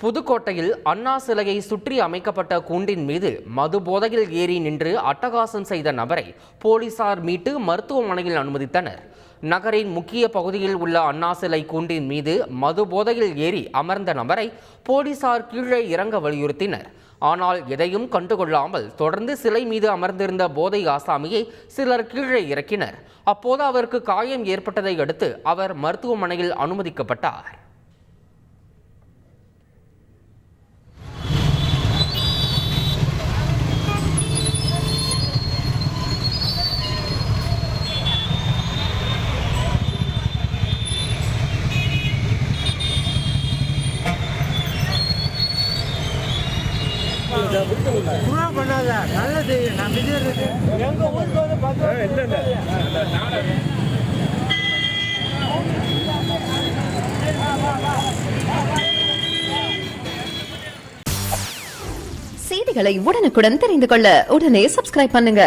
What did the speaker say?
புதுக்கோட்டையில் அண்ணா சிலையை சுற்றி அமைக்கப்பட்ட கூண்டின் மீது மது போதையில் ஏறி நின்று அட்டகாசம் செய்த நபரை போலீசார் மீட்டு மருத்துவமனையில் அனுமதித்தனர். நகரின் முக்கிய பகுதியில் உள்ள அண்ணா சிலை கூண்டின் மீது மது போதையில் ஏறி அமர்ந்த நபரை போலீசார் கீழே இறங்க வலியுறுத்தினர். ஆனால் எதையும் கண்டுகொள்ளாமல் தொடர்ந்து சிலை மீது அமர்ந்திருந்த போதை ஆசாமியை சிலர் கீழே இறக்கினர். அப்போது அவருக்கு காயம் ஏற்பட்டதை அடுத்து அவர் மருத்துவமனையில் அனுமதிக்கப்பட்டார். குணா பண்ணாத நல்லது நான் விஜய் இருக்கு எங்க ஊருக்கு வந்து பார்த்தா இல்ல இல்ல செய்திகளை உடனுக்குடன் தெரிந்து கொள்ள உடனே சப்ஸ்கிரைப் பண்ணுங்க.